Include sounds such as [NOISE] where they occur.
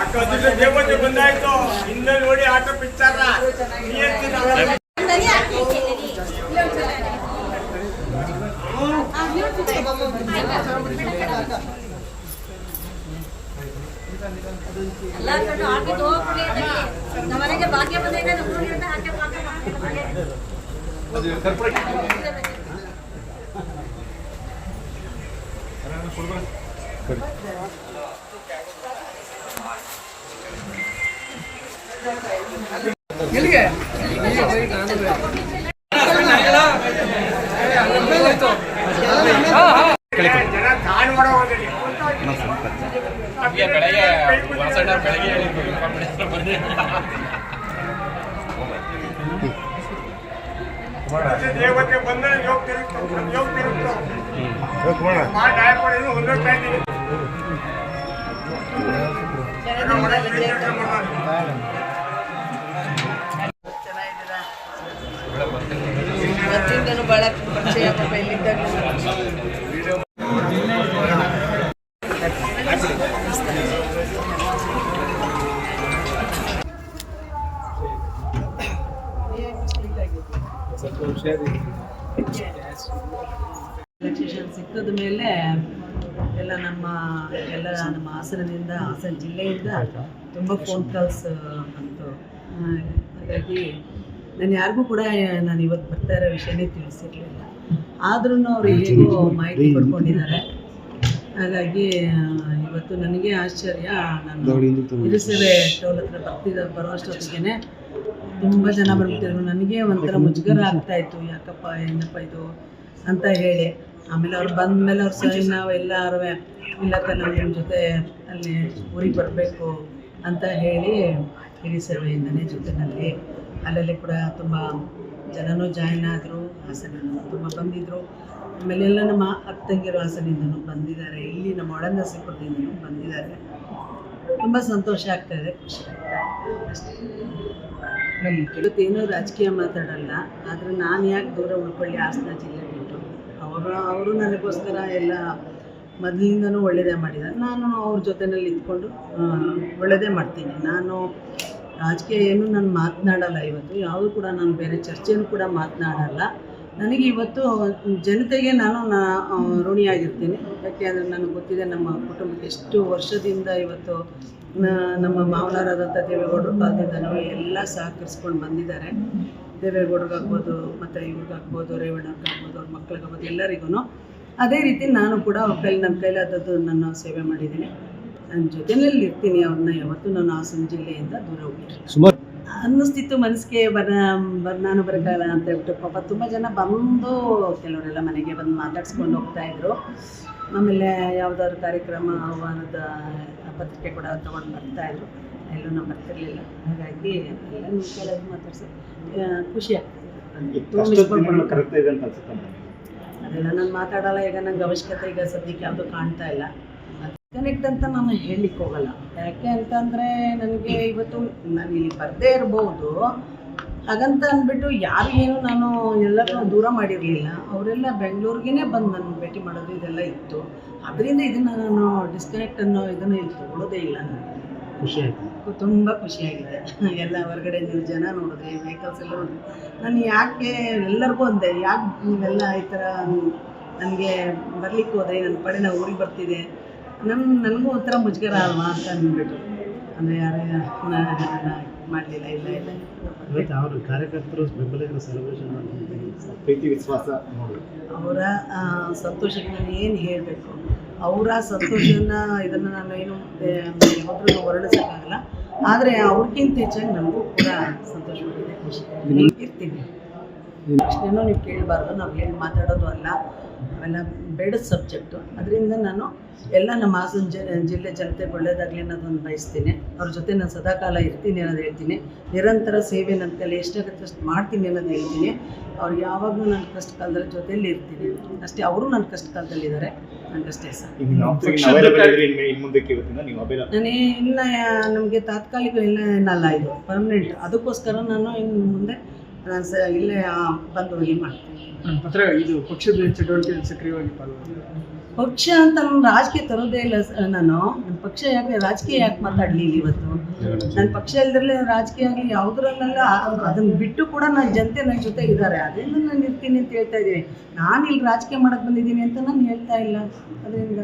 ಅಕ್ಕ ದೇವತೆ ಬಂದಾಯ್ತು ಹಿಂದೆ ನೋಡಿ ಆಟೋ ಪಿಕ್ಚರ್ ಎಲ್ಲ ಜನ ಕಾಣ್ ಮಾಡೋ ಹೋಗಲಿ ಬೆಳಗ್ಗೆ ವಾಸಣ್ಣ ಬೆಳಗ್ಗೆ ಬಂದ್ರೆ ಯೋಗ ತಿರುಗ್ತು ಯೋಗ ತಿರುಗ್ತು ಮಾಡಿ ಹಾಕೊಂಡಿದ್ದು ಹೊಂದೋಗ್ತಾ ಇದ್ದೀವಿ ಇವತ್ತಿಂದನೂ ಬಹಳ ಪರಿಚಯ ಪಾಪ ಇಲ್ಲಿದ್ದಾಗ. ರಿಲ್ಯಾಕ್ಸೇಷನ್ ಸಿಕ್ಕದ ಮೇಲೆ ಎಲ್ಲ ನಮ್ಮ ಎಲ್ಲ ನಮ್ಮ ಹಾಸನದಿಂದ ಹಾಸನ ಜಿಲ್ಲೆಯಿಂದ ತುಂಬ ಫೋನ್ ಕಾಲ್ಸ್ ಬಂತು. ಹಾಗಾಗಿ ನಾನು ಯಾರಿಗೂ ಕೂಡ ನಾನು ಇವತ್ತು ಬರ್ತಾ ಇರೋ ವಿಷಯನೇ ತಿಳಿಸಿರಲಿಲ್ಲ. ಆದ್ರೂ ಅವರು ಹೇಗೋ ಮಾಹಿತಿ ಪಡ್ಕೊಂಡಿದ್ದಾರೆ ಹಾಗಾಗಿ ಇವತ್ತು ನನಗೆ ಆಶ್ಚರ್ಯ. ನಾನು ಇರಿಸೇವೆ ಟೋಲ್ ಹತ್ರ ಬರ್ತಿದ್ದ ಬರುವಷ್ಟೊತ್ತಿಗೆ ತುಂಬ ಜನ ಬರ್ಬಿಟ್ಟಿದ್ರು ನನಗೆ ಒಂಥರ ಮುಜುಗರ ಆಗ್ತಾ ಇತ್ತು. ಯಾಕಪ್ಪ, ಏನಪ್ಪ ಇದು ಅಂತ ಹೇಳಿ. ಆಮೇಲೆ ಅವ್ರು ಬಂದಮೇಲೆ ಅವ್ರು ಸರಿ, ನಾವು ಎಲ್ಲರೂ ಇಲ್ಲಕ್ಕ, ನಾವು ನಿಮ್ಮ ಜೊತೆ ಅಲ್ಲಿ ಊರಿಗೆ ಬರಬೇಕು ಅಂತ ಹೇಳಿ ಹಿರಿ ಸೇವೆಯಿಂದನೇ ಜೊತೆನಲ್ಲಿ ಅಲ್ಲಲ್ಲಿ ಕೂಡ ತುಂಬ ಜನನೂ ಜಾಯಿನ್ ಆದರು ಹಾಸನೂ ತುಂಬ ಬಂದಿದ್ದರು ಆಮೇಲೆ ಎಲ್ಲ ನಮ್ಮ ಅತ್ತಂಗಿರೋ ಹಾಸನಿಂದನೂ ಬಂದಿದ್ದಾರೆ. ಇಲ್ಲಿ ನಮ್ಮ ಒಳನರಸೀಪುರದಿಂದನೂ ಬಂದಿದ್ದಾರೆ. ತುಂಬ ಸಂತೋಷ ಆಗ್ತಾ ಇದೆ. ಖುಷಿ ಆಗ್ತಾ ಇದೆ. ಅಷ್ಟೇ. ಇವತ್ತೇನು ರಾಜಕೀಯ ಮಾತಾಡಲ್ಲ, ಆದರೆ ನಾನು ಯಾಕೆ ದೂರ ಉಳ್ಕೊಳ್ಳಿ ಹಾಸನ ಜಿಲ್ಲೆ ಬಿಟ್ಟು? ಅವರು ಅವರು ನನಗೋಸ್ಕರ ಎಲ್ಲ ಮೊದಲಿಂದನೂ ಒಳ್ಳೆಯದೇ ಮಾಡಿದ್ದಾರೆ ನಾನು ಅವ್ರ ಜೊತೆಯಲ್ಲಿ ಇದ್ಕೊಂಡು ಒಳ್ಳೆಯದೇ ಮಾಡ್ತೀನಿ. ನಾನು ರಾಜಕೀಯ ಏನು ನಾನು ಮಾತನಾಡಲ್ಲ ಇವತ್ತು. ಯಾವುದು ಕೂಡ ನಾನು ಬೇರೆ ಚರ್ಚೆನೂ ಕೂಡ ಮಾತನಾಡಲ್ಲ. ನನಗೆ ಇವತ್ತು ಜನತೆಗೆ ನಾನು ನಾ ಯಾಕೆ ಅಂದರೆ ನನಗೆ ಗೊತ್ತಿದೆ ನಮ್ಮ ಕುಟುಂಬಕ್ಕೆ ಎಷ್ಟು ವರ್ಷದಿಂದ ಇವತ್ತು ನಮ್ಮ ಮಾವನವರಾದಂಥ ದೇವೇಗೌಡರು ಕಾಲದಿಂದನೂ ಎಲ್ಲ ಸಹಕರಿಸ್ಕೊಂಡು ಬಂದಿದ್ದಾರೆ. ದೇವೇಗೌಡರಿಗಾಗ್ಬೋದು ಮತ್ತು ಇವ್ರಿಗಾಗ್ಬೋದು ರೇವಣ್ಣಗಾಗ್ಬೋದು ಅವ್ರ ಮಕ್ಳಿಗಾಗ್ಬೋದು ಎಲ್ಲರಿಗೂ ಅದೇ ರೀತಿ ನಾನು ಕೂಡ ಅವ್ರ ಕೈಲಿ ನನ್ನ ಕೈಲಾದದ್ದು ನಾನು ಸೇವೆ ಮಾಡಿದ್ದೀನಿ. ನನ್ನ ಜೊತೆಯಲ್ಲಿ ಇರ್ತೀನಿ ಅವ್ರನ್ನ ಯಾವತ್ತೂ. ನಾನು ಹಾಸನ ಜಿಲ್ಲೆಯಿಂದ ದೂರ ಹೋಗಿಲ್ಲ ಅನ್ನಿಸ್ತಿತ್ತು ಮನಸ್ಸಿಗೆ ಬರ ಬರ್ ನಾನು ಬರೋಕ್ಕಾಗಲ್ಲ ಅಂತ ಹೇಳ್ಬಿಟ್ಟು. ಪಾಪ ತುಂಬ ಜನ ಬಂದು ಕೆಲವರೆಲ್ಲ ಮನೆಗೆ ಬಂದು ಮಾತಾಡ್ಸ್ಕೊಂಡು ಹೋಗ್ತಾ ಇದ್ರು. ಆಮೇಲೆ ಯಾವುದಾದ್ರು ಕಾರ್ಯಕ್ರಮ ಆಹ್ವಾನದ ಪತ್ರಿಕೆ ಕೂಡ ತೊಗೊಂಡು ಬರ್ತಾಯಿದ್ರು ಎಲ್ಲೂ ನಾವು ಬರ್ತಿರ್ಲಿಲ್ಲ. ಹಾಗಾಗಿ ಎಲ್ಲ ಕೆಲವು ಮಾತಾಡ್ಸಿ. ಖುಷಿ ಮಾಡ್ಕೊಂಡು ಅದೆಲ್ಲ ನಾನು ಮಾತಾಡಲ್ಲ ಈಗ ನಂಗೆ ಅವಶ್ಯಕತೆ ಈಗ ಸದ್ಯಕ್ಕೆ ಯಾವುದು ಕಾಣ್ತಾ ಇಲ್ಲ. ಕನೆಕ್ಟ್ ಅಂತ ನಾನು ಹೇಳಲಿಕ್ಕೆ ಹೋಗಲ್ಲ. ಯಾಕೆ ಅಂತಂದರೆ ನನಗೆ ಇವತ್ತು ನಾನು ಇಲ್ಲಿ ಬರದೇ ಇರ್ಬೋದು. ಹಾಗಂತ ಅಂದ್ಬಿಟ್ಟು ಯಾರಿಗೇನು ನಾನು ಎಲ್ಲರನ್ನೂ ದೂರ ಮಾಡಿರಲಿಲ್ಲ. ಅವರೆಲ್ಲ ಬೆಂಗಳೂರಿಗೇ ಬಂದು ನನ್ನ ಭೇಟಿ ಮಾಡೋದು ಇದೆಲ್ಲ ಇತ್ತು. ಅದರಿಂದ ಇದನ್ನು ನಾನು ಡಿಸ್ಕನೆಕ್ಟ್ ಅನ್ನೋ ಇದನ್ನು ಇಲ್ಲಿ ತಗೊಳ್ಳೋದೇ ಇಲ್ಲ ನಾನು. ಖುಷಿ ಆಯ್ತು. ತುಂಬ ಖುಷಿಯಾಗಿದೆ [LAUGHS] ಎಲ್ಲ ಹೊರಗಡೆ ನೀವು ಜನ ನೋಡಿದ್ರಿ ವೆಹಿಕಲ್ಸ್ ಎಲ್ಲ ನೋಡಿದ್ರಿ. ನಾನು ಯಾಕೆ ಎಲ್ಲರಿಗೂ ಅಂದೆ ಯಾಕೆ ನೀವೆಲ್ಲ ಈ ಥರ ನನಗೆ ಬರಲಿಕ್ಕೆ ಹೋದೆ ನನ್ನ ಪಡೆ ನಾವು ಊರಿಗೆ ಬರ್ತಿದೆ ನನ್ನ ನನಗೂ ಒಂಥರ ಮುಜುಗರ ಅಲ್ವಾ ಅಂತ ಅಂದ್ಬಿಟ್ಟು. ಅಂದರೆ ಯಾರೇ ಮಾಡಲಿಲ್ಲ ಇಲ್ಲ ಇಲ್ಲ. ಇವತ್ತು ಅವ್ರ ಕಾರ್ಯಕರ್ತರು ಬೆಂಬಲಿಗರ ಸೆಲೆಬ್ರೇಷನ್ ಪ್ರೀತಿ ವಿಶ್ವಾಸ. ಅವರ ಸಂತೋಷಕ್ಕೆ ನಾನು ಏನು ಹೇಳಬೇಕು? ಅವರ ಸಂತೋಷನ ಇದನ್ನು ನಾನು ಏನು ಯಾವ್ದ್ರೂ ವರ್ಣಿಸೋಕ್ಕಾಗಲ್ಲ. ಆದರೆ ಅವ್ರಿಗಿಂತ ಹೆಚ್ಚಾಗಿ ನಮಗೂ ಕೂಡ ಸಂತೋಷವಾಗಿದೆ. ಖುಷಿ ಇರ್ತೀನಿ ಪ್ರಶ್ನೆನೂ ನೀವು ಕೇಳಬಾರ್ದು ನಾವು ಹೇಳಿ ಮಾತಾಡೋದು ಅಲ್ಲ. ಅವೆಲ್ಲ ಬೇಡ ಸಬ್ಜೆಕ್ಟು ಅದರಿಂದ ನಾನು ಎಲ್ಲ ನಮ್ಮ ಹಾಸನ ಜ ಜಿಲ್ಲೆ ಜನತೆಗೆ ಒಳ್ಳೇದಾಗಲಿ ಅನ್ನೋದನ್ನು ಬಯಸ್ತೀನಿ. ಅವ್ರ ಜೊತೆ ನಾನು ಸದಾಕಾಲ ಇರ್ತೀನಿ ಅನ್ನೋದು ಹೇಳ್ತೀನಿ. ನಿರಂತರ ಸೇವೆ ನನ್ನ ಕೈಲಿ ಎಷ್ಟಾಗುತ್ತೆ ಅಷ್ಟು ಮಾಡ್ತೀನಿ ಅನ್ನೋದು ಹೇಳ್ತೀನಿ. ಅವ್ರು ಯಾವಾಗಲೂ ನನ್ನ ಕಷ್ಟ ಕಾಲದ ಜೊತೆಯಲ್ಲಿ ಇರ್ತೀನಿ. ಅಷ್ಟೇ ಅವರು ನನ್ನ ಕಷ್ಟ ಕಾಲದಲ್ಲಿದ್ದಾರೆ. ನನಗಷ್ಟೇ ಸರ್. ನಾನು ಇನ್ನು ನಮಗೆ ತಾತ್ಕಾಲಿಕ ಇಲ್ಲ ಏನಲ್ಲ ಇದು ಪರ್ಮನೆಂಟ್ ಅದಕ್ಕೋಸ್ಕರ ನಾನು ಇನ್ನು ಮುಂದೆ ಸ ಇಲ್ಲೇ ಬಂದು ಮಾಡ್ತೀನಿ ಪತ್ರ ಇದು ಪಕ್ಷದ ಚಟುವಟಿಕೆ ಸಕ್ರಿಯವಾಗಿ ಪಾಲ್ಗೊಂಡು ಪಕ್ಷ ಅಂತ ನಾನು ರಾಜಕೀಯ ತರೋದೇ ಇಲ್ಲ ಸ- ನಾನು. ನನ್ನ ಪಕ್ಷ ಯಾಕೆ ರಾಜಕೀಯ ಯಾಕೆ ಮಾತಾಡಲಿ ಇವತ್ತು? ನನ್ನ ಪಕ್ಷ ಇಲ್ದಿರಲಿ ರಾಜಕೀಯ ಆಗಲಿ ಯಾವುದ್ರಲ್ಲೆಲ್ಲ ಅದನ್ನು ಬಿಟ್ಟು ಕೂಡ ನನ್ನ ಜನತೆ ನನ್ನ ಜೊತೆ ಇದ್ದಾರೆ ಅದರಿಂದ ನಾನು ಇರ್ತೀನಿ ಅಂತ ಹೇಳ್ತಾ ಇದ್ದೀನಿ. ನಾನು ಇಲ್ಲಿ ರಾಜಕೀಯ ಮಾಡಕ್ಕೆ ಬಂದಿದ್ದೀನಿ ಅಂತ ನಾನು ಹೇಳ್ತಾ ಇಲ್ಲ. ಅದರಿಂದ?